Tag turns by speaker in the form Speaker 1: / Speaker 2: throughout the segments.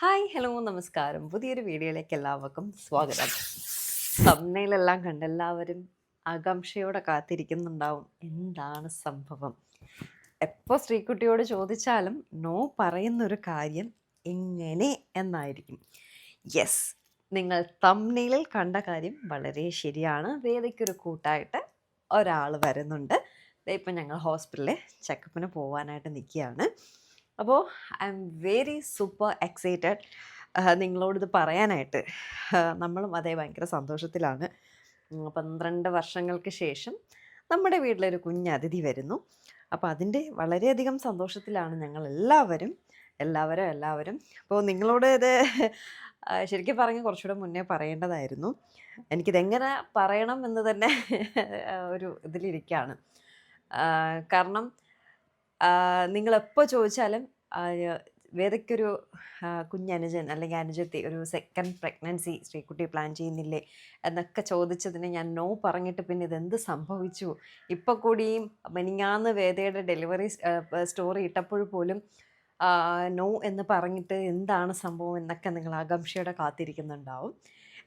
Speaker 1: Hi hello നമസ്കാരം. പുതിയൊരു വീഡിയോയിലേക്ക് എല്ലാവർക്കും സ്വാഗതം. സമ്മയിലെല്ലാം കണ്ട് എല്ലാവരും ആകാംക്ഷയോടെ കാത്തിരിക്കുന്നുണ്ടാവും. എന്താണ് സംഭവം? എപ്പോൾ ശ്രീകുട്ടിയോട് ചോദിച്ചാലും നോ പറയുന്നൊരു കാര്യം എങ്ങനെ എന്നായിരിക്കും. യെസ് നിങ്ങൾ തമ്മിലിൽ കണ്ട കാര്യം വളരെ ശരിയാണ്. വേദയ്ക്കൊരു കൂട്ടായിട്ട് ഒരാൾ വരുന്നുണ്ട്. ഇപ്പം ഞങ്ങൾ ഹോസ്പിറ്റലിൽ ചെക്കപ്പിന് പോകാനായിട്ട് നിൽക്കുകയാണ്. അപ്പോൾ I am very super excited നിങ്ങളോട് ഇത് പറയാനായിട്ട്. നമ്മളും അതേ ഭയങ്കര സന്തോഷത്തിലാണ്. പന്ത്രണ്ട് വർഷങ്ങൾക്ക് ശേഷം നമ്മുടെ വീട്ടിലൊരു കുഞ്ഞ് അതിഥി വരുന്നു. അപ്പോൾ അതിന്റെ വളരെയധികം സന്തോഷത്തിലാണ് ഞങ്ങൾ എല്ലാവരും എല്ലാവരും. എല്ലാവരും അപ്പോൾ നിങ്ങളോട് ഇത് ശരിക്കും പറഞ്ഞ് കുറച്ചുകൂടെ മുന്നേ പറയേണ്ടതായിരുന്നു. എനിക്കിതെങ്ങനെ പറയണം എന്ന് തന്നെ ഒരു ഇതിലിരിക്കുകയാണ് കാരണം നിങ്ങൾ എപ്പോൾ ചോദിച്ചാലും വേദയ്ക്കൊരു കുഞ്ഞനുജൻ അല്ലെങ്കിൽ അനുജത്തി ഒരു സെക്കൻഡ് പ്രഗ്നൻസി ശ്രീകുട്ടി പ്ലാൻ ചെയ്യുന്നില്ലേ എന്നൊക്കെ ചോദിച്ചതിന് ഞാൻ നോ പറഞ്ഞിട്ട് പിന്നെ ഇതെന്ത് സംഭവിച്ചു? ഇപ്പോൾ കൂടിയും മെനിങ്ങാന്ന് വേദയുടെ ഡെലിവറി സ്റ്റോറി ഇട്ടപ്പോൾ പോലും നോ എന്ന് പറഞ്ഞിട്ട് എന്താണ് സംഭവം എന്നൊക്കെ നിങ്ങൾ ആകാംക്ഷയോടെ കാത്തിരിക്കുന്നുണ്ടാവും.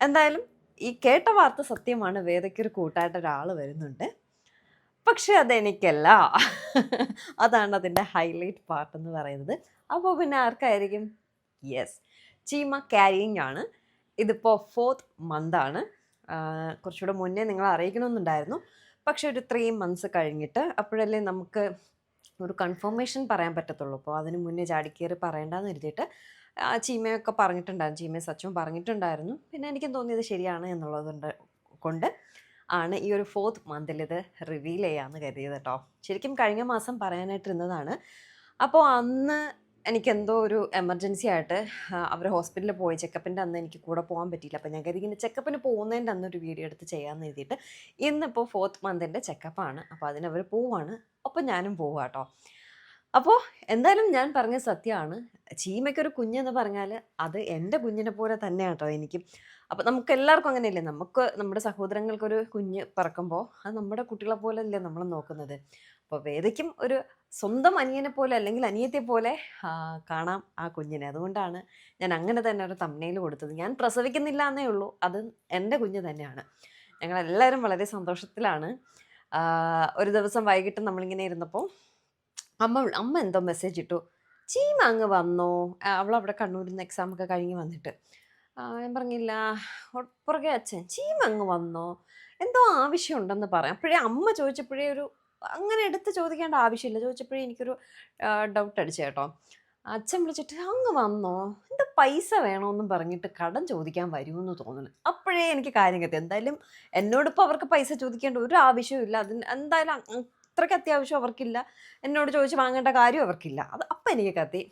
Speaker 1: എന്തായാലും ഈ കേട്ട വാർത്ത സത്യമാണ് വേദയ്ക്കൊരു കൂട്ടായിട്ട് ഒരാൾ വരുന്നുണ്ട്. പക്ഷെ അതെനിക്കല്ല. അതാണ് അതിന്റെ ഹൈലൈറ്റ് പാർട്ട് എന്ന് പറയുന്നത്. അപ്പോൾ പിന്നെ ആർക്കായിരിക്കും? യെസ് ചീമ ക്യാരിയിങ് ആണ്. ഇതിപ്പോൾ ഫോർത്ത് മന്താണ് കുറച്ചുകൂടെ മുന്നേ നിങ്ങൾ അറിയിക്കണമെന്നുണ്ടായിരുന്നു. പക്ഷെ ഒരു ത്രീ മന്ത്സ് കഴിഞ്ഞിട്ട് അപ്പോഴല്ലേ നമുക്ക് ഒരു കൺഫർമേഷൻ പറയാൻ പറ്റത്തുള്ളൂ. അപ്പോൾ അതിന് മുന്നേ ചാടിക്കേറി പറയേണ്ടെന്ന് എഴുതിയിട്ട് ചീമയൊക്കെ പറഞ്ഞിട്ടുണ്ടായിരുന്നു. ചീമയും സച്ചും പറഞ്ഞിട്ടുണ്ടായിരുന്നു. പിന്നെ എനിക്കും തോന്നിയത് ശരിയാണ് എന്നുള്ളതുകൊണ്ട് കൊണ്ട് ആണ് ഈ ഒരു ഫോർത്ത് മന്തിൽ ഇത് റിവീൽ ചെയ്യാമെന്ന് കരുതിയത് കേട്ടോ ശരിക്കും കഴിഞ്ഞ മാസം പറയാനായിട്ടിരുന്നതാണ് അപ്പോൾ അന്ന് എനിക്കെന്തോ ഒരു എമർജൻസി ആയിട്ട് അവർ ഹോസ്പിറ്റലിൽ പോയി. ചെക്കപ്പിന്റെ അന്ന് എനിക്ക് കൂടെ പോകാൻ പറ്റിയില്ല. അപ്പോൾ ഞാൻ കരുതി ഇങ്ങനെ ചെക്കപ്പിന് പോകുന്നതിന്റെ അന്ന് ഒരു വീഡിയോ എടുത്ത് ചെയ്യാമെന്ന് എഴുതിയിട്ട് ഇന്നിപ്പോൾ ഫോർത്ത് മന്തിന്റെ ചെക്കപ്പാണ് അപ്പോൾ അതിനവർ പോവാണ്. അപ്പോൾ ഞാനും പോവാം കേട്ടോ അപ്പോൾ എന്തായാലും ഞാൻ പറഞ്ഞ സത്യമാണ് ചീമയ്ക്കൊരു കുഞ്ഞെന്ന് പറഞ്ഞാൽ അത് എന്റെ കുഞ്ഞിനെ പോലെ തന്നെ കേട്ടോ എനിക്ക്. അപ്പോൾ നമുക്ക് എല്ലാവർക്കും അങ്ങനെയല്ലേ? നമുക്ക് നമ്മുടെ സഹോദരങ്ങൾക്കൊരു കുഞ്ഞ് പറക്കുമ്പോൾ അത് നമ്മുടെ കുട്ടികളെ പോലെ അല്ലേ നമ്മൾ നോക്കുന്നത്. അപ്പോൾ വേദയ്ക്കും ഒരു സ്വന്തം അനിയനെ പോലെ അല്ലെങ്കിൽ അനിയത്തെ പോലെ കാണാം ആ കുഞ്ഞിനെ. അതുകൊണ്ടാണ് ഞാൻ അങ്ങനെ തന്നെ ഒരു തമ്മനയിൽ കൊടുത്തത്. ഞാൻ പ്രസവിക്കുന്നില്ല എന്നേ ഉള്ളൂ. അത് എന്റെ കുഞ്ഞ് തന്നെയാണ്. ഞങ്ങളെല്ലാവരും വളരെ സന്തോഷത്തിലാണ്. ഒരു ദിവസം വൈകിട്ട് നമ്മളിങ്ങനെ ഇരുന്നപ്പോൾ അമ്മ അമ്മ എന്തോ മെസ്സേജ് ഇട്ടു. ചീമ അങ്ങ് വന്നോ? അവളവിടെ കണ്ണൂരിൽ നിന്ന് എക്സാം ഒക്കെ കഴിഞ്ഞ് വന്നിട്ട്. ഞാൻ പറഞ്ഞില്ല. പുറകെ അച്ഛൻ ചീമ അങ്ങ് വന്നോ? എന്തോ ആവശ്യമുണ്ടെന്ന് പറയാം അപ്പോഴേ അമ്മ ചോദിച്ചപ്പോഴേ ഒരു അങ്ങനെ എടുത്ത് ചോദിക്കേണ്ട ആവശ്യമില്ല. ചോദിച്ചപ്പോഴേ എനിക്കൊരു ഡൗട്ട് അടിച്ചു കേട്ടോ. അച്ഛൻ വിളിച്ചിട്ട് അങ്ങ് വന്നോ? എന്താ പൈസ വേണമെന്നും പറഞ്ഞിട്ട് കടം ചോദിക്കാൻ വരുമെന്ന് തോന്നുന്നു. അപ്പോഴേ എനിക്ക് കാര്യം കത്തി. എന്തായാലും എന്നോടിപ്പോൾ അവർക്ക് പൈസ ചോദിക്കേണ്ട ഒരു ആവശ്യവും ഇല്ല അതിന് എന്തായാലും അത്രയ്ക്ക് അത്യാവശ്യം അവർക്കില്ല. എന്നോട് ചോദിച്ച് വാങ്ങേണ്ട കാര്യം അവർക്കില്ല. അത് അപ്പം എനിക്ക് കത്തി.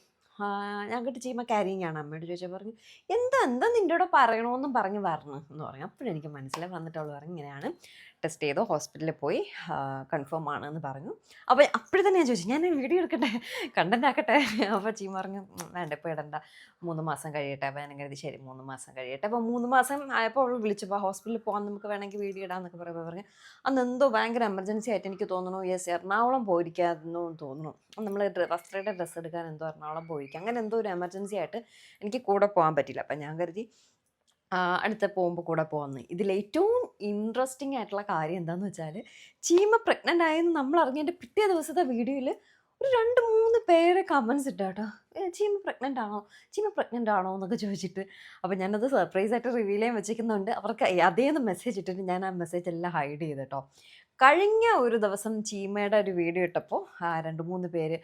Speaker 1: ഞാൻ കിട്ടി ചെയ്യുമ്പോൾ ക്യാരിങ് ആണ് അമ്മയോട് ചോദിച്ചാൽ പറഞ്ഞു എന്താ എന്താ നിന്റെ കൂടെ പറയണമെന്നും പറഞ്ഞ് വരണം എന്ന് പറഞ്ഞു. അപ്പോഴെനിക്ക് മനസ്സിലായി വന്നിട്ടുള്ള പറഞ്ഞു ഇങ്ങനെയാണ്. ടെസ്റ്റ് ചെയ്തോ ഹോസ്പിറ്റലിൽ പോയി കൺഫേം ആണെന്ന് പറഞ്ഞു. അപ്പോൾ അപ്പോഴും തന്നെ ഞാൻ ചോദിച്ചു ഞാൻ വീഡിയോ എടുക്കട്ടെ? കണ്ടന്റ് ആക്കട്ടെ? അപ്പോൾ ചീ പറഞ്ഞു "ഉം, വേണ്ട ഇപ്പോൾ ഇടണ്ട. മൂന്ന് മാസം കഴിയട്ടെ അപ്പോൾ ഞാൻ കരുതി ശരി മൂന്ന് മാസം കഴിയട്ടെ. അപ്പോൾ മൂന്ന് മാസം ആയപ്പോൾ അവൾ വിളിച്ചപ്പോൾ ഹോസ്പിറ്റലിൽ പോകാൻ നമുക്ക് വേണമെങ്കിൽ വീഡിയോ ഇടാമെന്നൊക്കെ പറയുമ്പോൾ പറഞ്ഞു അന്ന് എന്തോ ഭയങ്കര എമർജൻസി ആയിട്ട് എനിക്ക് തോന്നുന്നു യെസ് എറണാകുളം പോയിരിക്കാമെന്നു തോന്നുന്നു. നമ്മൾ വസ്ത്രയുടെ ഡ്രസ്സ് എടുക്കാൻ എന്തോ എറണാകുളം പോയിരിക്കുക അങ്ങനെ എന്തോ ഒരു എമർജൻസി ആയിട്ട് എനിക്ക് കൂടെ പോകാൻ പറ്റില്ല അപ്പം ഞാൻ കരുതി അടുത്ത പോകുമ്പോൾ കൂടെ പോകുന്നത് ഇതിൽ ഏറ്റവും ഇൻട്രസ്റ്റിംഗ് ആയിട്ടുള്ള കാര്യം എന്താണെന്ന് വെച്ചാൽ ചീമ പ്രഗ്നന്റ് ആയെന്ന് നമ്മൾ അറിഞ്ഞതിന്റെ പിറ്റേ ദിവസത്തെ വീഡിയോയിൽ ഒരു രണ്ട് മൂന്ന് പേരെ കമൻസ് ഇട്ട കേട്ടോ "ഏ, ചീമ പ്രഗ്നന്റ് ആണോ? ചീമ പ്രഗ്നന്റ് ആണോ? എന്നൊക്കെ ചോദിച്ചിട്ട്. അപ്പോൾ ഞാനത് സർപ്രൈസ് ആയിട്ട് റിവീൽ ചെയ്യാൻ വെച്ചിരിക്കുന്നുണ്ട്. അവർക്ക് അതേന്ന് മെസ്സേജ് ഇട്ടിട്ട് ഞാൻ ആ മെസ്സേജ് എല്ലാം ഹൈഡ് ചെയ്ത് കേട്ടോ. കഴിഞ്ഞ ഒരു ദിവസം ചീമയുടെ ഒരു വീഡിയോ ഇട്ടപ്പോൾ രണ്ട് മൂന്ന് പേര്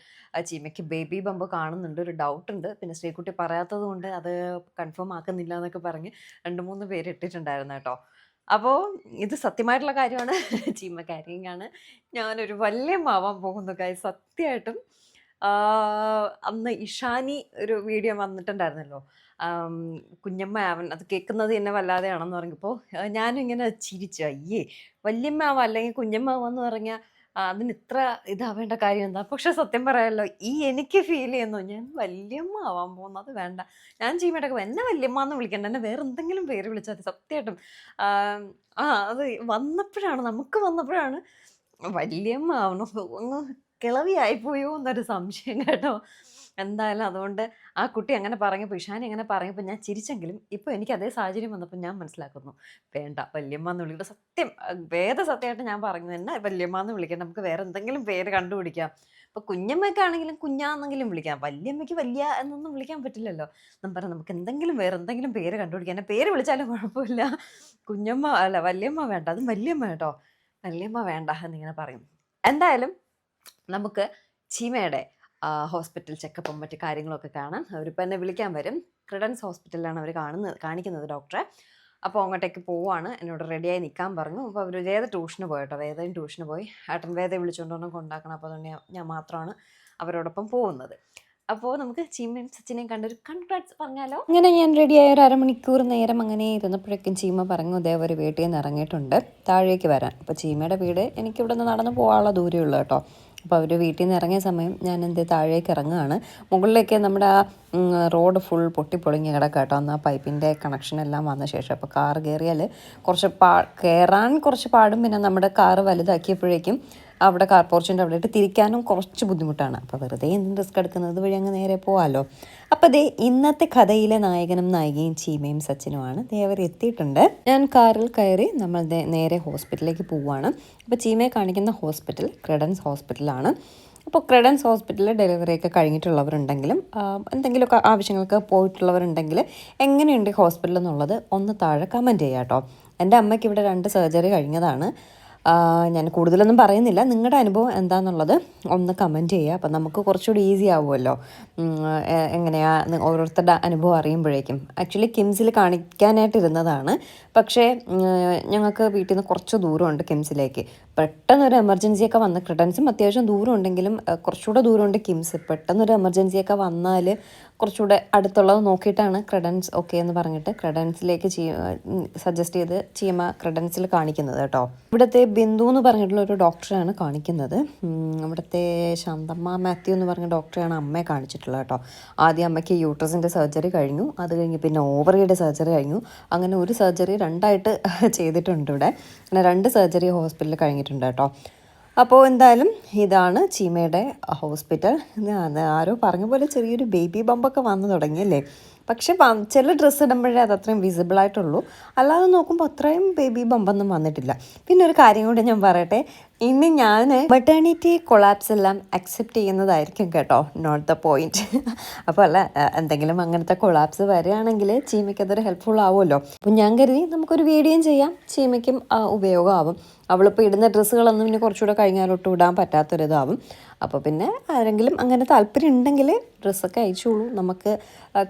Speaker 1: ചീമയ്ക്ക് ബേബി ബമ്പ് കാണുന്നുണ്ട് ഒരു ഡൗട്ട് ഉണ്ട്. പിന്നെ ശ്രീകുട്ടി പറയാത്തത് കൊണ്ട് അത് കൺഫേം ആക്കുന്നില്ല എന്നൊക്കെ പറഞ്ഞ് രണ്ട് മൂന്ന് പേര് ഇട്ടിട്ടുണ്ടായിരുന്നു കേട്ടോ. അപ്പോൾ ഇത് സത്യമായിട്ടുള്ള കാര്യമാണ്. ചീമ കാരിങ് ആണ് ഞാനൊരു വലിയ മാവാൻ പോകുന്നു കാര്യം സത്യമായിട്ടും അന്ന് ഇഷാനി ഒരു വീഡിയോ വന്നിട്ടുണ്ടായിരുന്നല്ലോ. കുഞ്ഞമ്മ അവൻ അത് കേൾക്കുന്നത് എന്നെ വല്ലാതെയാണെന്ന് പറഞ്ഞപ്പോൾ ഞാനും ഇങ്ങനെ ചിരിച്ചു. അയ്യേ വല്യമ്മാവ് അല്ലെങ്കിൽ കുഞ്ഞമ്മാവെന്ന് പറഞ്ഞാൽ അതിന് ഇത്ര ഇതാവേണ്ട കാര്യം എന്താ? പക്ഷെ സത്യം പറയാമല്ലോ ഈ എനിക്ക് ഫീൽ ചെയ്യുന്നു ഞാൻ വല്യമ്മ ആവാൻ പോകുന്നത് വേണ്ട. ഞാൻ ചെയ്യുമ്പോഴൊക്കെ എന്നെ വല്യമ്മ എന്ന് വിളിക്കേണ്ട എന്നെ വേറെ എന്തെങ്കിലും പേര് വിളിച്ചാൽ മതി സത്യമായിട്ടും. ആ അത് വന്നപ്പോഴാണ് നമുക്ക് വന്നപ്പോഴാണ് വല്യമ്മ ആവണോ അങ്ങ് കിളവിയായിപ്പോയോ എന്നൊരു സംശയം കേട്ടോ. എന്തായാലും അതുകൊണ്ട് ആ കുട്ടി അങ്ങനെ പറഞ്ഞപ്പോൾ ഇഷാനി അങ്ങനെ പറഞ്ഞപ്പോൾ ഞാൻ ചിരിച്ചെങ്കിലും ഇപ്പോൾ എനിക്ക് അതേ സാഹചര്യം വന്നപ്പോൾ ഞാൻ മനസ്സിലാക്കുന്നു. വേണ്ട വല്യമ്മ എന്ന് വിളിക്കുന്നത് സത്യം വേദ സത്യമായിട്ട് ഞാൻ പറഞ്ഞു തന്നെ വല്യമ്മ എന്ന് വിളിക്കാം. നമുക്ക് വേറെ എന്തെങ്കിലും പേര് കണ്ടുപിടിക്കാം. ഇപ്പോൾ കുഞ്ഞമ്മയ്ക്കാണെങ്കിലും കുഞ്ഞാന്നെങ്കിലും വിളിക്കാം. വല്യമ്മയ്ക്ക് വലിയ എന്നൊന്നും വിളിക്കാൻ പറ്റില്ലല്ലോ. നമ്മൾ പറഞ്ഞു നമുക്ക് എന്തെങ്കിലും വേറെ എന്തെങ്കിലും പേര് കണ്ടുപിടിക്കാം. എന്നെ പേര് വിളിച്ചാലും കുഴപ്പമില്ല. കുഞ്ഞമ്മ അല്ല വല്യമ്മ വേണ്ട. അതും വല്യമ്മ കേട്ടോ. വല്യമ്മ വേണ്ട എന്നിങ്ങനെ പറയും. എന്തായാലും നമുക്ക് ചീമയുടെ ഹോസ്പിറ്റൽ ചെക്കപ്പും മറ്റു കാര്യങ്ങളൊക്കെ കാണാൻ അവരിപ്പോൾ എന്നെ വിളിക്കാൻ വരും. ക്രിഡൻസ് ഹോസ്പിറ്റലിലാണ് അവർ കാണുന്നത് കാണിക്കുന്നത് ഡോക്ടറെ. അപ്പോൾ അങ്ങോട്ടേക്ക് പോവാണ്. എന്നോട് റെഡിയായി നിൽക്കാൻ പറഞ്ഞു. അപ്പോൾ അവർ വേദ ട്യൂഷന് പോയിട്ടോ? വേദയും ട്യൂഷന് പോയി. ഏട്ടൻ വേദയെ വിളിച്ചുകൊണ്ടൊന്നും കൊണ്ടാക്കണം. അപ്പോൾ അതുകൊണ്ട് ഞാൻ- മാത്രമാണ് അവരോടൊപ്പം പോകുന്നത്. അപ്പോൾ നമുക്ക് ചീമയും സച്ചിനെയും കണ്ടൊരു കൺഗ്രാറ്റ്സ് പറഞ്ഞാലോ? അങ്ങനെ ഞാൻ റെഡിയായ ഒരു അരമണിക്കൂർ നേരം അങ്ങനെ ഇരുന്നപ്പോഴേക്കും ചീമ പറഞ്ഞു ഒരു വീട്ടിൽ നിന്ന് ഇറങ്ങിയിട്ടുണ്ട്. താഴേക്ക് വരാൻ. അപ്പോൾ ചീമയുടെ വീട് എനിക്ക് ഇവിടെ നിന്ന് നടന്നു പോകാനുള്ള ദൂരമേ ഉള്ളൂ കേട്ടോ. അപ്പോൾ അവർ വീട്ടിൽ നിന്ന് ഇറങ്ങിയ സമയം ഞാൻ എന്ത് താഴേക്ക് ഇറങ്ങുകയാണ് മുകളിലേക്ക് നമ്മുടെ ആ റോഡ് ഫുൾ പൊട്ടിപ്പൊളിഞ്ഞ് കിടക്കുക കേട്ടോ അന്ന് ആ പൈപ്പിന്റെ കണക്ഷൻ എല്ലാം വന്ന ശേഷം. അപ്പോൾ കാർ കയറിയാൽ കുറച്ച് പാ കയറാൻ കുറച്ച് പാടും. പിന്നെ നമ്മുടെ കാറ് വലുതാക്കിയപ്പോഴേക്കും അവിടെ കാർ പോർച്ചിന്റെ അവിടെ ഇട്ട് തിരിക്കാനും കുറച്ച് ബുദ്ധിമുട്ടാണ്. അപ്പോൾ വെറുതെ എന്തും റിസ്ക് എടുക്കുന്നത് വഴി അങ്ങ് നേരെ പോവാമല്ലോ അപ്പോൾ ദേ ഇന്നത്തെ കഥയിലെ നായകനും നായികയും ചീമയും സച്ചിനുമാണ് ദേ അവർ എത്തിയിട്ടുണ്ട്. ഞാൻ കാറിൽ കയറി നമ്മൾ നേരെ ഹോസ്പിറ്റലിലേക്ക് പോവുകയാണ് അപ്പോൾ ചീമയെ കാണിക്കുന്ന ഹോസ്പിറ്റൽ ക്രെഡൻസ് ഹോസ്പിറ്റലാണ് അപ്പോൾ ക്രെഡൻസ് ഹോസ്പിറ്റലിൽ ഡെലിവറി ഒക്കെ കഴിഞ്ഞിട്ടുള്ളവരുണ്ടെങ്കിലും എന്തെങ്കിലുമൊക്കെ ആവശ്യങ്ങൾക്ക് പോയിട്ടുള്ളവരുണ്ടെങ്കിൽ എങ്ങനെയുണ്ട് ഹോസ്പിറ്റൽ എന്നുള്ളത് ഒന്ന് താഴെ കമന്റ് ചെയ്യാം കേട്ടോ എന്റെ അമ്മയ്ക്ക് ഇവിടെ രണ്ട് സർജറി കഴിഞ്ഞതാണ്. ഞാൻ കൂടുതലൊന്നും പറയുന്നില്ല. നിങ്ങളുടെ അനുഭവം എന്താണെന്നുള്ളത് ഒന്ന് കമന്റ് ചെയ്യുക അപ്പം നമുക്ക് കുറച്ചുകൂടി ഈസി ആവുമല്ലോ. എങ്ങനെയാണ് ഓരോരുത്തരുടെ അനുഭവം അറിയുമ്പോഴേക്കും. ആക്ച്വലി കിംസിൽ കാണിക്കാനായിട്ട് ഇരുന്നതാണ്. പക്ഷേ ഞങ്ങൾക്ക് വീട്ടിൽ നിന്ന് കുറച്ച് ദൂരമുണ്ട് കിംസിലേക്ക് പെട്ടെന്നൊരു എമർജൻസിയൊക്കെ വന്ന ക്രിട്ടൻസും അത്യാവശ്യം ദൂരം ഉണ്ടെങ്കിലും കുറച്ചുകൂടെ ദൂരമുണ്ട് കിംസ് പെട്ടെന്നൊരു എമർജൻസി ഒക്കെ വന്നാൽ കുറച്ചുകൂടെ അടുത്തുള്ളത് നോക്കിയിട്ടാണ് ക്രെഡൻസ് ഓക്കെ എന്ന് പറഞ്ഞിട്ട് ക്രെഡൻസിലേക്ക് സജസ്റ്റ് ചെയ്ത് ചീമ ക്രെഡൻസിൽ കാണിക്കുന്നത് കേട്ടോ. ഇവിടുത്തെ ബിന്ദു എന്ന് പറഞ്ഞിട്ടുള്ള ഒരു ഡോക്ടറാണ് കാണിക്കുന്നത്. ഇവിടുത്തെ ശാന്തമ്മ മാത്യു എന്ന് പറഞ്ഞ ഡോക്ടറാണ് അമ്മയെ കാണിച്ചിട്ടുള്ളത് കേട്ടോ. ആദ്യം അമ്മയ്ക്ക് യൂട്രസിന്റെ സർജറി കഴിഞ്ഞു. അത് കഴിഞ്ഞ് പിന്നെ ഓവറിയുടെ സർജറി കഴിഞ്ഞു. അങ്ങനെ ഒരു സർജറി രണ്ടായിട്ട് ചെയ്തിട്ടുണ്ട് ഇവിടെ. അങ്ങനെ രണ്ട് സർജറി ഹോസ്പിറ്റലിൽ കഴിഞ്ഞിട്ടുണ്ട് കേട്ടോ. അപ്പോൾ എന്തായാലും ഇതാണ് ചീമയുടെ ഹോസ്പിറ്റൽ. ആരോ പറഞ്ഞ പോലെ ചെറിയൊരു ബേബി ബമ്പൊക്കെ വന്നു തുടങ്ങിയല്ലേ പക്ഷെ ചില ഡ്രസ്സ് ഇടുമ്പോഴേ അത് അത്രയും വിസിബിൾ ആയിട്ടുള്ളൂ. അല്ലാതെ നോക്കുമ്പോൾ അത്രയും ബേബി ബമ്പൊന്നും വന്നിട്ടില്ല. പിന്നെ ഒരു കാര്യം കൂടി ഞാൻ പറയട്ടെ. ഇനി ഞാൻ മെറ്റേണിറ്റി കൊളാപ്സ് എല്ലാം അക്സെപ്റ്റ് ചെയ്യുന്നതായിരിക്കും കേട്ടോ. നോട്ട് ദ പോയിന്റ് അപ്പോൾ അല്ല എന്തെങ്കിലും അങ്ങനത്തെ കൊളാപ്സ് വരികയാണെങ്കിൽ ചീമയ്ക്ക് അതൊരു ഹെൽപ്ഫുൾ ആവുമല്ലോ. അപ്പം ഞാൻ കരുതി നമുക്കൊരു വീഡിയോയും ചെയ്യാം. ചീമയ്ക്കും ഉപയോഗമാവും. അവളിപ്പോൾ ഇടുന്ന ഡ്രസ്സുകളൊന്നും പിന്നെ കുറച്ചുകൂടെ കഴിഞ്ഞാലോട്ട് ഇടാൻ പറ്റാത്തൊരിതാവും. അപ്പോൾ പിന്നെ ആരെങ്കിലും അങ്ങനെ താല്പര്യം ഉണ്ടെങ്കിൽ ഡ്രസ്സൊക്കെ അയച്ചോളൂ. നമുക്ക്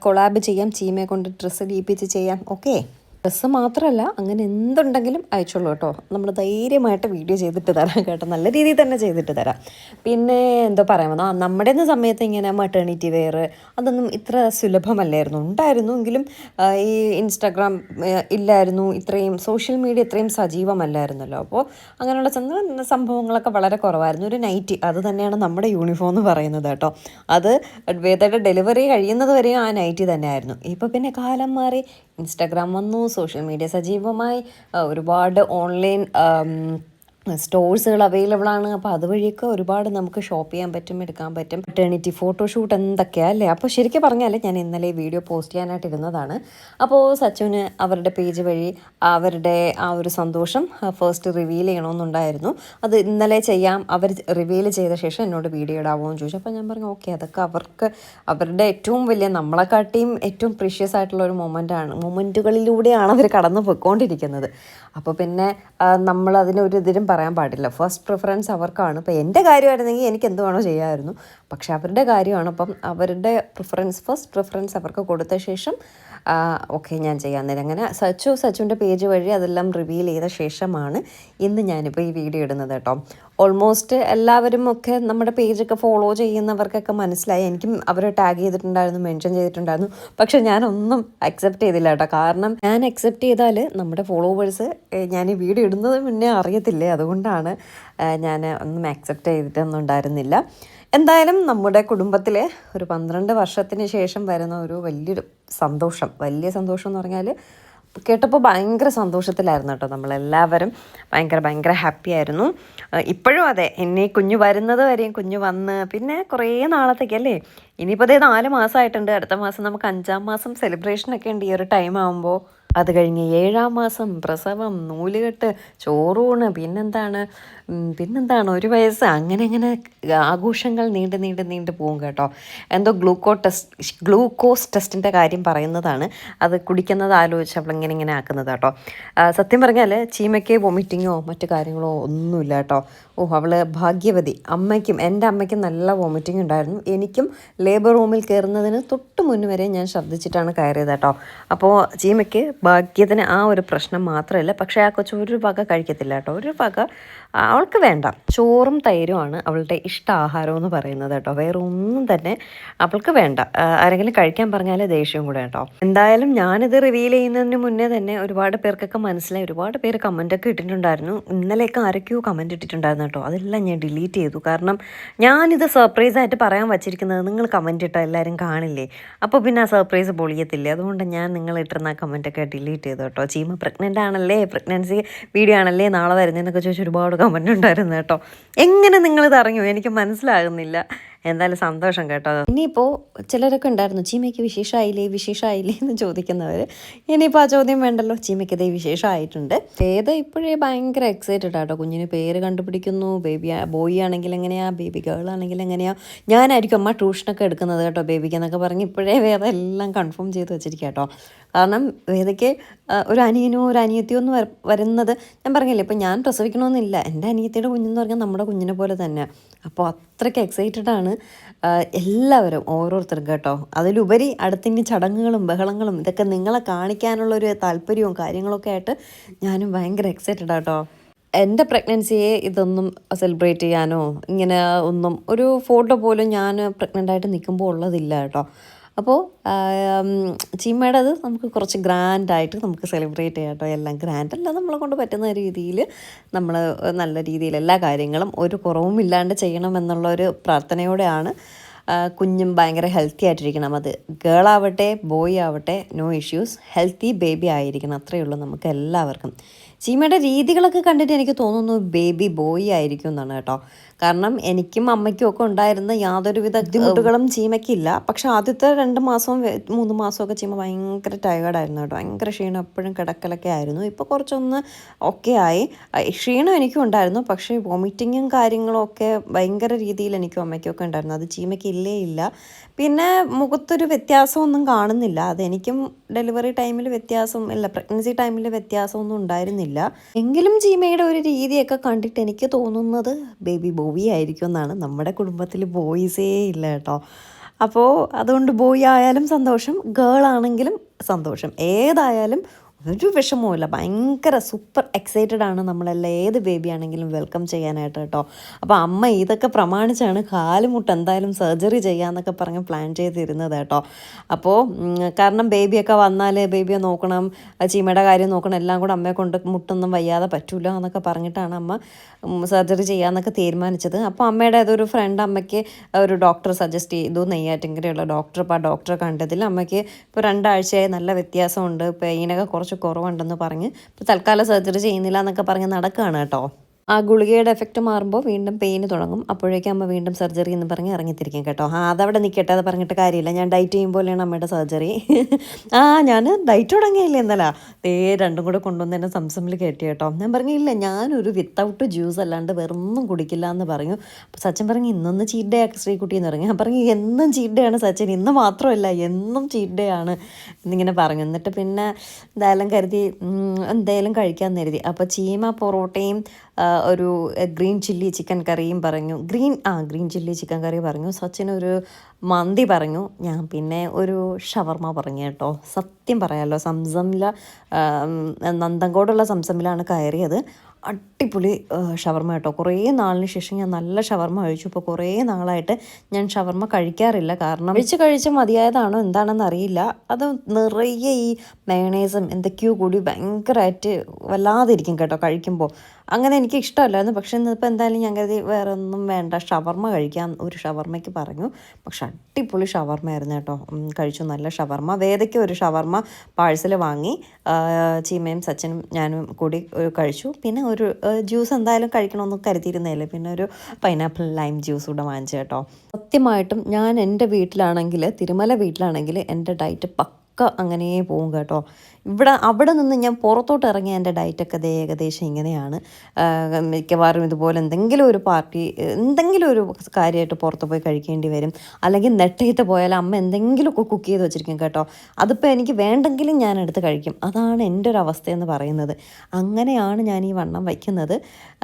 Speaker 1: കൊളാബ് ചെയ്യാം. ചീമയെ കൊണ്ട് ഡ്രസ്സ് ഡീപ്പിച്ച് ചെയ്യാം. ഓക്കെ ഡ്രസ്സ് മാത്രമല്ല അങ്ങനെ എന്തുണ്ടെങ്കിലും അയച്ചോളൂ കേട്ടോ. നമ്മൾ ധൈര്യമായിട്ട് വീഡിയോ ചെയ്തിട്ട് തരാം കേട്ടോ. നല്ല രീതിയിൽ തന്നെ ചെയ്തിട്ട് തരാം. പിന്നെ എന്തോ പറയാൻ ആ നമ്മുടെ സമയത്ത് ഇങ്ങനെ മെറ്റേണിറ്റി വെയർ അതൊന്നും ഇത്ര സുലഭമല്ലായിരുന്നു. ഉണ്ടായിരുന്നു എങ്കിലും ഈ ഇൻസ്റ്റാഗ്രാം ഇല്ലായിരുന്നു. ഇത്രയും സോഷ്യൽ മീഡിയ ഇത്രയും സജീവമല്ലായിരുന്നല്ലോ. അപ്പോൾ അങ്ങനെയുള്ള ചെന്ന സംഭവങ്ങളൊക്കെ വളരെ കുറവായിരുന്നു. ഒരു നൈറ്റി അത് തന്നെയാണ് നമ്മുടെ യൂണിഫോം എന്ന് പറയുന്നത് കേട്ടോ. അത് വേദയുടെ ഡെലിവറി കഴിയുന്നത് വരെയും ആ നൈറ്റി തന്നെയായിരുന്നു. ഇപ്പോൾ പിന്നെ കാലം മാറി ഇൻസ്റ്റാഗ്രാം വന്നു സോഷ്യൽ മീഡിയ സജീവമായി ഒരുപാട് ഓൺലൈൻ സ്റ്റോഴ്സുകൾ അവൈലബിൾ ആണ്. അപ്പോൾ അതുവഴിയൊക്കെ ഒരുപാട് നമുക്ക് ഷോപ്പ് ചെയ്യാൻ പറ്റും എടുക്കാൻ പറ്റും. മെറ്റേണിറ്റി ഫോട്ടോഷൂട്ട് എന്തൊക്കെയാ അല്ലേ? അപ്പോൾ ശരിക്കും പറഞ്ഞാൽ ഞാൻ ഇന്നലെ വീഡിയോ പോസ്റ്റ് ചെയ്യാനായിട്ട് ഇരുന്നതാണ്. അപ്പോൾ സച്ചുവിന് അവരുടെ പേജ് വഴി അവരുടെ ആ ഒരു സന്തോഷം ഫസ്റ്റ് റിവീൽ ചെയ്യണമെന്നുണ്ടായിരുന്നു. അത് ഇന്നലെ ചെയ്യാം അവർ റിവീൽ ചെയ്ത ശേഷം എന്നോട് വീഡിയോ ഇടാവോ എന്ന് ചോദിച്ചു. അപ്പോൾ ഞാൻ പറഞ്ഞു ഓക്കെ അതൊക്കെ അവർക്ക് അവരുടെ ഏറ്റവും വലിയ നമ്മളെക്കാട്ടിയും ഏറ്റവും പ്രീഷ്യസ് ആയിട്ടുള്ള ഒരു മൊമെന്റാണ് മൊമെന്റുകളിലൂടെയാണ് അവർ കടന്നു പോയിക്കൊണ്ടിരിക്കുന്നത് അപ്പോൾ പിന്നെ നമ്മളതിനൊരു ഇതിലും പറയാൻ പാടില്ല. ഫസ്റ്റ് പ്രിഫറൻസ് അവർക്കാണ്. ഇപ്പോൾ എന്റെ കാര്യമായിരുന്നെങ്കിൽ എനിക്ക് എന്ത് വേണോ ചെയ്യാമായിരുന്നു. പക്ഷെ അവരുടെ കാര്യമാണ്. അപ്പം അവരുടെ പ്രിഫറൻസ് ഫസ്റ്റ് പ്രിഫറൻസ് അവർക്ക് കൊടുത്ത ശേഷം ഓക്കെ ഞാൻ ചെയ്യാൻ നേരം അങ്ങനെ സച്ചു സച്ചുവിന്റെ പേജ് വഴി അതെല്ലാം റിവീൽ ചെയ്ത ശേഷമാണ് ഇന്ന് ഞാനിപ്പോൾ ഈ വീഡിയോ ഇടുന്നത് കേട്ടോ. ഓൾമോസ്റ്റ് എല്ലാവരും ഒക്കെ നമ്മുടെ പേജൊക്കെ ഫോളോ ചെയ്യുന്നവർക്കൊക്കെ മനസ്സിലായി. എനിക്കും അവർ ടാഗ് ചെയ്തിട്ടുണ്ടായിരുന്നു മെൻഷൻ ചെയ്തിട്ടുണ്ടായിരുന്നു. പക്ഷെ ഞാനൊന്നും അക്സെപ്റ്റ് ചെയ്തില്ല കേട്ടോ. കാരണം ഞാൻ അക്സെപ്റ്റ് ചെയ്താൽ നമ്മുടെ ഫോളോവേഴ്സ് ഞാൻ ഈ വീഡിയോ ഇടുന്നത് മുന്നേ അറിയത്തില്ലേ? അതുകൊണ്ടാണ് ഞാൻ ഒന്നും അക്സെപ്റ്റ് ചെയ്തിട്ടൊന്നും ഉണ്ടായിരുന്നില്ല എന്തായാലും നമ്മുടെ കുടുംബത്തിലെ ഒരു പന്ത്രണ്ട് വർഷത്തിന് ശേഷം വരുന്ന ഒരു വലിയൊരു സന്തോഷം. വലിയ സന്തോഷം എന്ന് പറഞ്ഞാൽ കേട്ടപ്പോൾ ഭയങ്കര സന്തോഷത്തിലായിരുന്നു കേട്ടോ നമ്മളെല്ലാവരും. ഭയങ്കര ഭയങ്കര ഹാപ്പി ആയിരുന്നു. ഇപ്പോഴും അതെ ഇനി കുഞ്ഞ് വരുന്നത് വരെയും കുഞ്ഞ് വന്ന് പിന്നെ കുറേ നാളത്തേക്ക് നാളത്തേക്കല്ലേ ഇനിയിപ്പോൾ അതേ നാല് മാസമായിട്ടുണ്ട് അടുത്ത മാസം നമുക്ക് അഞ്ചാം മാസം സെലിബ്രേഷനൊക്കെ ഉണ്ട്. ഈ ഒരു ടൈം ആകുമ്പോൾ അത് കഴിഞ്ഞ് ഏഴാം മാസം പ്രസവം നൂലുകെട്ട് ചോറൂണ് പിന്നെന്താണ് പിന്നെന്താണ് ഒരു വയസ്സ്. അങ്ങനെ അങ്ങനെ ആഘോഷങ്ങൾ നീണ്ട് നീണ്ട് നീണ്ട് പോകും കേട്ടോ. എന്തോ ഗ്ലൂക്കോ ടെസ്റ്റ് ഗ്ലൂക്കോസ് ടെസ്റ്റിന്റെ കാര്യം പറയുന്നതാണ്. അത് കുടിക്കുന്നത് ആലോചിച്ച് അവൾ ഇങ്ങനെ ആക്കുന്നത് കേട്ടോ. സത്യം പറഞ്ഞാൽ ചീമയ്ക്ക് വൊമിറ്റിങ്ങോ മറ്റു കാര്യങ്ങളോ ഒന്നുമില്ല കേട്ടോ. ഓ അവൾ ഭാഗ്യവതി. അമ്മയ്ക്കും എന്റെ അമ്മയ്ക്കും നല്ല വോമിറ്റിംഗ് ഉണ്ടായിരുന്നു. എനിക്കും ലേബർ റൂമിൽ കയറുന്നതിന് തൊട്ട് മുന്നേ വരെ ഞാൻ ശ്രദ്ധിച്ചിട്ടാണ് കയറിയത് കേട്ടോ. അപ്പോൾ ചീമയ്ക്ക് ഭാഗ്യത്തിന് ആ ഒരു പ്രശ്നം മാത്രമല്ല. പക്ഷേ ആ കൊച്ചു ഒരു വക കഴിക്കത്തില്ല കേട്ടോ. ഒരു വക അവൾക്ക് വേണ്ട. ചോറും തൈരുമാണ് അവളുടെ ഇഷ്ട ആഹാരം എന്ന് പറയുന്നത് കേട്ടോ. വേറെ ഒന്നും തന്നെ അവൾക്ക് വേണ്ട. ആരെങ്കിലും കഴിക്കാൻ പറഞ്ഞാൽ ദേഷ്യവും കൂടെ കേട്ടോ. എന്തായാലും ഞാനിത് റിവീൽ ചെയ്യുന്നതിന് മുന്നേ തന്നെ ഒരുപാട് പേർക്കൊക്കെ മനസ്സിലായി. ഒരുപാട് പേര് കമന്റൊക്കെ ഇട്ടിട്ടുണ്ടായിരുന്നു. ഇന്നലെയൊക്കെ ആരൊക്കെയോ കമന്റ് ഇട്ടിട്ടുണ്ടായിരുന്നു കേട്ടോ. അതെല്ലാം ഞാൻ ഡിലീറ്റ് ചെയ്തു. കാരണം ഞാനിത് സർപ്രൈസ് ആയിട്ട് പറയാൻ വച്ചിരിക്കുന്നത് നിങ്ങൾ കമന്റ് ഇട്ടാൽ എല്ലാവരും കാണില്ലേ? അപ്പോൾ പിന്നെ ആ സർപ്രൈസ് പൊളിയത്തില്ലേ? അതുകൊണ്ട് ഞാൻ നിങ്ങൾ ഇട്ടിരുന്ന കമന്റൊക്കെ ഡിലീറ്റ് ചെയ്തു കേട്ടോ. ചീമ പ്രഗ്നന്റ് ആണല്ലേ? പ്രഗ്നൻസി വീഡിയോ ആണല്ലേ? നാളെ വരുന്നതെന്നൊക്കെ ചോദിച്ച് ഒരുപാട് കമന്റ് ഉണ്ടായിരുന്നു കേട്ടോ. എങ്ങനെ നിങ്ങളിത് അറിഞ്ഞു? എനിക്ക് മനസ്സിലാകുന്നില്ല. എന്തായാലും സന്തോഷം കേട്ടോ. ഇനിയിപ്പോൾ ചിലരൊക്കെ ഉണ്ടായിരുന്നു ചീമയ്ക്ക് വിശേഷമായില്ലേ വിശേഷമായില്ലേ എന്ന് ചോദിക്കുന്നവർ ഇനിയിപ്പോൾ ആ ചോദ്യം വേണ്ടല്ലോ ചീമയ്ക്ക് ഇതേ വിശേഷമായിട്ടുണ്ട് ഏത് ഇപ്പോഴേ ഭയങ്കര എക്സൈറ്റഡ് ആട്ടോ. കുഞ്ഞിന് പേര് കണ്ടുപിടിക്കുന്നു ബേബി ബോയ് ആണെങ്കിൽ എങ്ങനെയാ ബേബി ഗേൾ ആണെങ്കിൽ എങ്ങനെയാ. ഞാനായിരിക്കും അമ്മ ട്യൂഷനൊക്കെ എടുക്കുന്നത് കേട്ടോ ബേബിക്ക് എന്നൊക്കെ പറഞ്ഞ് ഇപ്പോഴേ വേദ എല്ലാം കൺഫേം ചെയ്ത് വെച്ചിരിക്കുക കേട്ടോ. കാരണം വേദയ്ക്ക് ഒരു അനിയനോ ഒരു അനിയത്തിയോ എന്ന് വരുന്നത് ഞാൻ പറഞ്ഞില്ലേ ഇപ്പം ഞാൻ പ്രസവിക്കണമെന്നില്ല. എന്റെ അനിയത്തിയുടെ കുഞ്ഞെന്ന് പറഞ്ഞാൽ നമ്മുടെ കുഞ്ഞിനെ പോലെ തന്നെ. അപ്പോൾ അത്രയ്ക്ക് എക്സൈറ്റഡ് ആണ് ആ, എല്ലാവരും ഓരോരുത്തർക്കും കേട്ടോ. അതിലുപരി അടുത്തിന്റെ ചടങ്ങുകളും ബഹളങ്ങളും ഇതൊക്കെ നിങ്ങളെ കാണിക്കാനുള്ളൊരു താല്പര്യവും കാര്യങ്ങളൊക്കെ ആയിട്ട് ഞാനും ഭയങ്കര എക്സൈറ്റഡ് ആട്ടോ. എന്റെ പ്രഗ്നൻസിയെ ഇതൊന്നും സെലിബ്രേറ്റ് ചെയ്യാനോ ഇങ്ങനെ ഒന്നും ഒരു ഫോട്ടോ പോലും ഞാൻ പ്രഗ്നന്റ് ആയിട്ട് നിൽക്കുമ്പോൾ ഉള്ളതില്ല കേട്ടോ. അപ്പോൾ ചീമ്മയുടെ അത് നമുക്ക് കുറച്ച് ഗ്രാൻഡായിട്ട് നമുക്ക് സെലിബ്രേറ്റ് ചെയ്യാം കേട്ടോ. എല്ലാം ഗ്രാൻഡ് അല്ല നമ്മളെ കൊണ്ട് പറ്റുന്ന രീതിയിൽ നമ്മൾ നല്ല രീതിയിൽ എല്ലാ കാര്യങ്ങളും ഒരു കുറവും ഇല്ലാണ്ട് ചെയ്യണം എന്നുള്ള ഒരു പ്രാർത്ഥനയോടെയാണ് കുഞ്ഞും ഭയങ്കര ഹെൽത്തി ആയിട്ടിരിക്കണം. അത് ഗേൾ ആവട്ടെ ബോയ് ആവട്ടെ നോ ഇഷ്യൂസ് ഹെൽത്തി ബേബി ആയിരിക്കണം. അത്രയേ ഉള്ളൂ നമുക്ക് എല്ലാവർക്കും. ചീമയുടെ രീതികളൊക്കെ കണ്ടിട്ട് എനിക്ക് തോന്നുന്നു ബേബി ബോയ് ആയിരിക്കും എന്നാണ് കേട്ടോ. കാരണം എനിക്കും അമ്മയ്ക്കും ഒക്കെ ഉണ്ടായിരുന്ന യാതൊരുവിധ ബുദ്ധിമുട്ടുകളും ചീമയ്ക്കില്ല. പക്ഷെ ആദ്യത്തെ രണ്ട് മാസവും മൂന്ന് മാസമൊക്കെ ചീമ ഭയങ്കര ടയേർഡായിരുന്നു കേട്ടോ. ഭയങ്കര ക്ഷീണം എപ്പോഴും കിടക്കലൊക്കെ ആയിരുന്നു. ഇപ്പോൾ കുറച്ചൊന്ന് ഓക്കെ ആയി. ക്ഷീണം എനിക്കും ഉണ്ടായിരുന്നു. പക്ഷേ വോമിറ്റിങ്ങും കാര്യങ്ങളും ഒക്കെ ഭയങ്കര രീതിയിൽ എനിക്കും അമ്മയ്ക്കും ഒക്കെ ഉണ്ടായിരുന്നു. അത് ചീമയ്ക്ക് ഇല്ലേ. ഇല്ല പിന്നെ മുഖത്തൊരു വ്യത്യാസമൊന്നും കാണുന്നില്ല. അതെനിക്കും ഡെലിവറി ടൈമിൽ വ്യത്യാസം ഇല്ല പ്രഗ്നൻസി ടൈമിൽ വ്യത്യാസമൊന്നും ഉണ്ടായിരുന്നില്ല. എങ്കിലും ചീമയുടെ ഒരു രീതിയൊക്കെ കണ്ടിട്ട് എനിക്ക് തോന്നുന്നത് ബേബി ബോബി ആയിരിക്കും എന്നാണ് നമ്മുടെ കുടുംബത്തിൽ ബോയ്സേ ഇല്ല കേട്ടോ. അപ്പോൾ അതുകൊണ്ട് ബോയ് ആയാലും സന്തോഷം ഗേൾ ആണെങ്കിലും സന്തോഷം. ഏതായാലും ഒരു വിഷമവുമില്ല. ഭയങ്കര സൂപ്പർ എക്സൈറ്റഡ് ആണ് നമ്മളെല്ലാം. ഏത് ബേബി ആണെങ്കിലും വെൽക്കം ചെയ്യാനായിട്ട് കേട്ടോ. അപ്പോൾ അമ്മ ഇതൊക്കെ പ്രമാണിച്ചാണ് കാലുമുട്ട് എന്തായാലും സർജറി ചെയ്യാമെന്നൊക്കെ പറഞ്ഞ് പ്ലാൻ ചെയ്തിരുന്നത് കേട്ടോ. അപ്പോൾ കാരണം ബേബിയൊക്കെ വന്നാൽ ബേബിയെ നോക്കണം ചീമയുടെ കാര്യം നോക്കണം എല്ലാം കൂടെ അമ്മയെ കൊണ്ട് മുട്ടൊന്നും വയ്യാതെ പറ്റൂല എന്നൊക്കെ പറഞ്ഞിട്ടാണ് അമ്മ സർജറി ചെയ്യാമെന്നൊക്കെ തീരുമാനിച്ചത്. അപ്പോൾ അമ്മയുടെ അതൊരു ഫ്രണ്ട് അമ്മയ്ക്ക് ഒരു ഡോക്ടർ സജസ്റ്റ് ചെയ്തു. നെയ്യാറ്റിങ്കരയുള്ള ഡോക്ടർ അപ്പോൾ ആ ഡോക്ടറെ കണ്ടതിൽ അമ്മയ്ക്ക് ഇപ്പോൾ രണ്ടാഴ്ചയായി നല്ല വ്യത്യാസമുണ്ട്. പെയിനൊക്കെ കുറച്ച് കുറവുണ്ടെന്ന് പറഞ്ഞ്. ഇപ്പോൾ തൽക്കാലം സർജറി ചെയ്യുന്നില്ല എന്നൊക്കെ പറഞ്ഞ് നടക്കുകയാണ് കേട്ടോ. ആ ഗുളികയുടെ എഫക്റ്റ് മാറുമ്പോൾ വീണ്ടും പെയിന് തുടങ്ങും. അപ്പോഴേക്കും അമ്മ വീണ്ടും സർജറി എന്ന് പറഞ്ഞ് ഇറങ്ങിത്തിരിക്കും കേട്ടോ. ആ അതവിടെ നിൽക്കട്ടെ അത് പറഞ്ഞിട്ട് കാര്യമില്ല. ഞാൻ ഡയറ്റ് ചെയ്യുമ്പോഴാണ് അമ്മയുടെ സർജറി ആ ഞാൻ ഡയറ്റ് തുടങ്ങിയില്ലേ ഇന്നലെ? ഏ രണ്ടും കൂടെ കൊണ്ടുവന്ന് എന്നെ സംസമിൽ കയറ്റി കേട്ടോ. ഞാൻ പറഞ്ഞില്ല ഞാനൊരു വിത്തൗട്ട് ജ്യൂസ് അല്ലാണ്ട് വെറൊന്നും കുടിക്കില്ല എന്ന് പറഞ്ഞു. അപ്പോൾ സച്ചിൻ പറഞ്ഞു ഇന്നൊന്ന് ചീറ്റ് ഡേ ആക്കി ശ്രീകുട്ടി എന്ന് പറഞ്ഞു. ഞാൻ പറഞ്ഞു എന്നും ചീറ്റ് ഡേ ആണ് സച്ചിൻ. ഇന്ന് മാത്രമല്ല എന്നും ചീറ്റ് ഡേ ആണ് എന്നിങ്ങനെ പറഞ്ഞു. എന്നിട്ട് പിന്നെ എന്തായാലും കരുതി എന്തായാലും കഴിക്കാമെന്ന് കരുതി. അപ്പോൾ ചീമ പൊറോട്ടയും ഒരു ഗ്രീൻ ചില്ലി ചിക്കൻ കറിയും പറഞ്ഞു. ഗ്രീൻ ആ ഗ്രീൻ ചില്ലി ചിക്കൻ കറി പറഞ്ഞു. സച്ചിൻ ഒരു മന്തി പറഞ്ഞു. ഞാൻ പിന്നെ ഒരു ഷവർമ പറഞ്ഞു കേട്ടോ. സത്യം പറയാമല്ലോ സംസമില നന്ദങ്കോടുള്ള സംസമിലാണ് കയറിയത്. അടിപൊളി ഷവർമ കേട്ടോ. കുറേ നാളിന് ശേഷം ഞാൻ നല്ല ഷവർമ കഴിച്ചു. ഇപ്പോൾ കുറേ നാളായിട്ട് ഞാൻ ഷവർമ കഴിക്കാറില്ല. കാരണം കഴിച്ച് കഴിച്ച് മതിയായതാണോ എന്താണെന്ന് അറിയില്ല. അത് നിറയെ ഈ മയണൈസും എന്തൊക്കെയോ കൂടി ഭയങ്കരമായിട്ട് വല്ലാതിരിക്കും കേട്ടോ കഴിക്കുമ്പോൾ അങ്ങനെ എനിക്ക് ഇഷ്ടമല്ലായിരുന്നു. പക്ഷേ ഇന്നിപ്പോൾ എന്തായാലും ഞാൻ കരുതി വേറെ ഒന്നും വേണ്ട. ഷവർമ കഴിക്കാം ഒരു ഷവർമ്മയ്ക്ക് പറഞ്ഞു. പക്ഷെ അടിപൊളി ഷവർമ്മയായിരുന്നു കേട്ടോ. കഴിച്ചു നല്ല ഷവർമ്മ വേദയ്ക്ക് ഒരു ഷവർമ്മ പാഴ്സൽ വാങ്ങി. ചീമയും സച്ചിനും ഞാനും കൂടി കഴിച്ചു. പിന്നെ ഒരു ജ്യൂസ് എന്തായാലും കഴിക്കണമെന്ന് കരുതിയിരുന്നതല്ലേ? പിന്നെ ഒരു പൈനാപ്പിൾ ലൈം ജ്യൂസ് കൂടെ വാങ്ങിച്ചു കേട്ടോ. സത്യമായിട്ടും ഞാൻ എന്റെ വീട്ടിലാണെങ്കിൽ തിരുമല വീട്ടിലാണെങ്കിൽ എന്റെ ഡയറ്റ് പക്ക അങ്ങനെ പോകും കേട്ടോ. ഇവിടെ അവിടെ നിന്ന് ഞാൻ പുറത്തോട്ട് ഇറങ്ങിയ എന്റെ ഡയറ്റൊക്കെ ദേ ഏകദേശം ഇങ്ങനെയാണ്. മിക്കവാറും ഇതുപോലെ എന്തെങ്കിലും ഒരു പാർട്ടി എന്തെങ്കിലും ഒരു കാര്യമായിട്ട് പുറത്ത് പോയി കഴിക്കേണ്ടി വരും. അല്ലെങ്കിൽ നെട്ടയിട്ട് പോയാൽ അമ്മ എന്തെങ്കിലുമൊക്കെ കുക്ക് ചെയ്ത് വെച്ചിരിക്കും കേട്ടോ. അതിപ്പോൾ എനിക്ക് വേണ്ടെങ്കിലും ഞാൻ എടുത്ത് കഴിക്കും. അതാണ് എന്റെ ഒരു അവസ്ഥയെന്ന് പറയുന്നത്. അങ്ങനെയാണ് ഞാൻ ഈ വണ്ണം വയ്ക്കുന്നത്.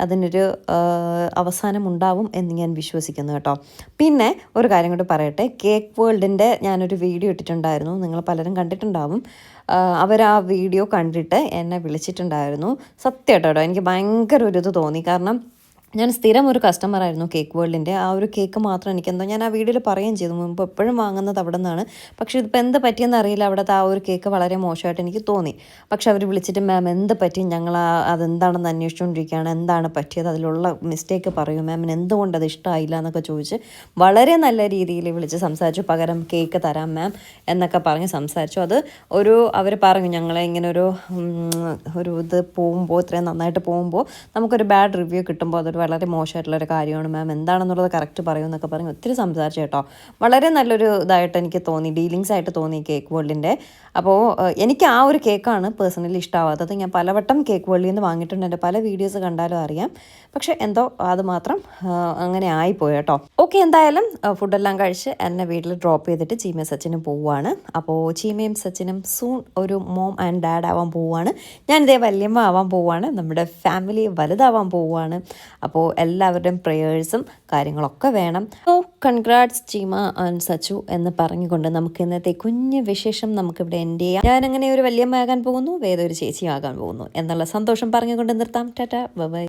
Speaker 1: അതിനൊരു അവസാനമുണ്ടാവും എന്ന് ഞാൻ വിശ്വസിക്കുന്നു കേട്ടോ. പിന്നെ ഒരു കാര്യം കൂടി പറയട്ടെ. കേക്ക് വേൾഡിന്റെ ഞാനൊരു വീഡിയോ ഇട്ടിട്ടുണ്ടായിരുന്നു. നിങ്ങൾ പലരും കണ്ടിട്ടുണ്ടാവും. അവർ ആ വീഡിയോ കണ്ടിട്ട് എന്നെ വിളിച്ചിട്ടുണ്ടായിരുന്നു. സത്യമായിട്ടോ എനിക്ക് ഭയങ്കര ഒരു ഇത് തോന്നി. കാരണം ഞാൻ സ്ഥിരം ഒരു കസ്റ്റമർ ആയിരുന്നു കേക്ക് വേൾഡിന്റെ ആ ഒരു കേക്ക് മാത്രം എനിക്ക് എന്തോ ഞാൻ ആ വീഡിയോയിൽ പറയുകയും ചെയ്തു. മുമ്പ് എപ്പോഴും വാങ്ങുന്നത് അവിടെ നിന്നാണ് പക്ഷേ ഇതിപ്പോൾ എന്ത് പറ്റിയെന്ന് അറിയില്ല. അവിടുത്തെ ആ ഒരു കേക്ക് വളരെ മോശമായിട്ട് എനിക്ക് തോന്നി. പക്ഷെ അവർ വിളിച്ചിട്ട് മാം എന്ത് പറ്റി? ഞങ്ങൾ ആ അതെന്താണെന്ന് അന്വേഷിച്ചുകൊണ്ടിരിക്കുകയാണ് എന്താണ് പറ്റിയത്? അതിലുള്ള മിസ്റ്റേക്ക് പറയൂ. മാമിന് എന്തുകൊണ്ട് അത് ഇഷ്ടമായില്ല എന്നൊക്കെ ചോദിച്ച് വളരെ നല്ല രീതിയിൽ വിളിച്ച് സംസാരിച്ചു. പകരം കേക്ക് തരാം മാം എന്നൊക്കെ പറഞ്ഞ് സംസാരിച്ചു. അത് ഒരു അവർ പറഞ്ഞു ഞങ്ങളെ ഇങ്ങനെ ഒരു ഒരു ഇത് പോകുമ്പോൾ ഇത്രയും നന്നായിട്ട് പോകുമ്പോൾ നമുക്കൊരു ബാഡ് റിവ്യൂ കിട്ടുമ്പോൾ അതൊരു വളരെ മോശമായിട്ടുള്ളൊരു കാര്യമാണ് മാം എന്താണെന്നുള്ളത് കറക്റ്റ് പറയൂ എന്നൊക്കെ പറഞ്ഞ് ഒത്തിരി സംസാരിച്ചു കേട്ടോ. വളരെ നല്ലൊരു ഇതായിട്ട് എനിക്ക് തോന്നി ഡീലിങ്സ് ആയിട്ട് തോന്നി കേക്ക് വേൾഡിന്റെ അപ്പോൾ എനിക്ക് ആ ഒരു കേക്കാണ് പേഴ്സണലി ഇഷ്ടമാവാത്തത് ഞാൻ പലവട്ടം കേക്ക് വേൾഡിൽ നിന്ന് വാങ്ങിയിട്ടുണ്ട്. എന്റെ പല വീഡിയോസ് കണ്ടാലും അറിയാം. പക്ഷേ എന്തോ അത് മാത്രം അങ്ങനെ ആയിപ്പോയി കേട്ടോ. ഓക്കെ എന്തായാലും ഫുഡെല്ലാം കഴിച്ച് എന്നെ വീട്ടിൽ ഡ്രോപ്പ് ചെയ്തിട്ട് ചീമയും സച്ചിനും പോവുകയാണ് അപ്പോൾ ചീമയും സച്ചിനും സൂൺ ഒരു മോം ആൻഡ് ഡാഡ് ആവാൻ പോവുകയാണ് ഞാൻ ഇതേ വല്യമ്മ ആവാൻ പോവുകയാണ് നമ്മുടെ ഫാമിലി വലുതാവാൻ പോവുകയാണ് അപ്പോൾ എല്ലാവരുടെയും പ്രേയേഴ്സും കാര്യങ്ങളൊക്കെ വേണം. So congrats Cheema and Sachu എന്ന് പറഞ്ഞുകൊണ്ട് നമുക്ക് ഇന്നത്തെ കുഞ്ഞു വിശേഷം നമുക്കിവിടെ എൻഡ് ചെയ്യാം. ഞാൻ അങ്ങനെ ഒരു വല്യമ്മയാകാൻ പോകുന്നു വേറെ ഒരു ചേച്ചിയാകാൻ പോകുന്നു എന്നുള്ള സന്തോഷം പറഞ്ഞുകൊണ്ട് നിർത്താം. Tata bye.